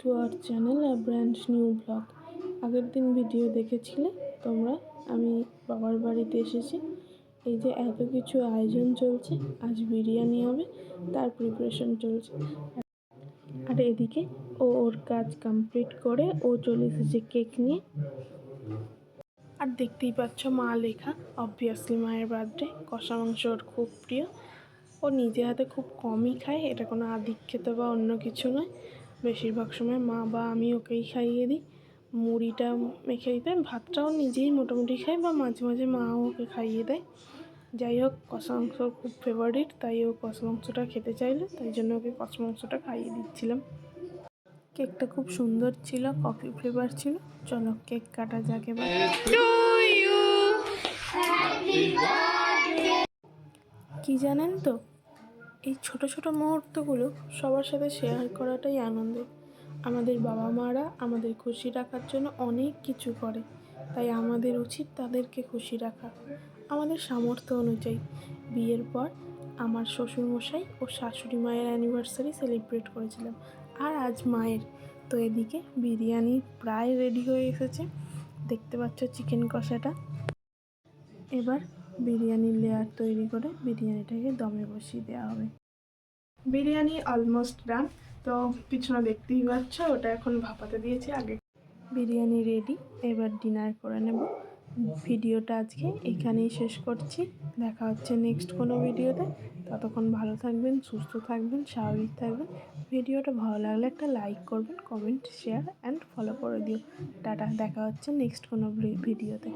Two our channel আর brand new blog আগের দিন ভিডিও দেখেছিলে? তোমরা? আমি বাবার বাড়িতে এসেছি। এই যে এত কিছু আয়োজন চলছে, আজ বিরিয়ানি হবে, তার প্রিপারেশন চলছে। আর এদিকে ও ওর কাজ কমপ্লিট করে ও চলে এসেছে কেক নিয়ে। আর দেখতেই পাচ্ছ মা লেখা অবভিয়াসলি মায়ের বার্থডে কষা মাংস ওর খুব প্রিয়। ও নিজে হাতে খুব কমই খায়, এটা কোনো আধিক্যত বা অন্য কিছু নয়। বেশিরভাগ সময় মা বা আমি ওকেই খাইয়ে দিই। মুড়িটা মেখে দিতে ভাতটাও নিজেই মোটামুটি খাই বা মাঝে মাঝে মাও ওকে খাইয়ে দেয়। যাই হোক কষা মাংস খুব ফেভারিট তাই ও কষা মাংসটা খেতে চাইলো তাই জন্য ওকে কষা মাংসটা খাইয়ে দিচ্ছিলাম। কেকটা খুব সুন্দর ছিল কফি ফ্লেভার ছিল। চলো কেক কাটা যাক এবার। কি জানেন তো এই ছোট ছোট মুহূর্তগুলো সবার সাথে শেয়ার করাটাই আনন্দের আমাদের বাবা মারা আমাদের খুশি রাখার জন্য অনেক কিছু করে, তাই আমাদের উচিত তাদেরকে খুশি রাখা। আমাদের সামর্থ্য অনুযায়ী বিয়ের পর আমার শ্বশুরমশাই ও শাশুড়ি মায়ের অ্যানিভার্সারি সেলিব্রেট করেছিলাম। আর আজ মায়ের। তো এদিকে বিরিয়ানি প্রায় রেডি হয়ে এসেছে। দেখতে পাচ্ছ চিকেন কষাটা। এবার বিরিয়ানির লেয়ার তৈরি করে বিরিয়ানিটাকে দমে বসিয়ে দেওয়া হবে। বিরিয়ানি অলমোস্ট ডান তো পিছনে দেখতেই পাচ্ছ, ওটা এখন ভাপাতে দিয়েছি আগে। বিরিয়ানি রেডি এবার ডিনার করে নেব। ভিডিওটা আজকে এখানেই শেষ করছি। দেখা হচ্ছে নেক্সট কোনো ভিডিওতে। ততক্ষণ ভালো থাকবেন, সুস্থ থাকবেন, স্বাভাবিক থাকবেন। ভিডিওটা ভালো লাগলে একটা লাইক করবেন কমেন্ট শেয়ার অ্যান্ড ফলো করে দিও। টাটা, দেখা হচ্ছে নেক্সট কোনো ভিডিওতে।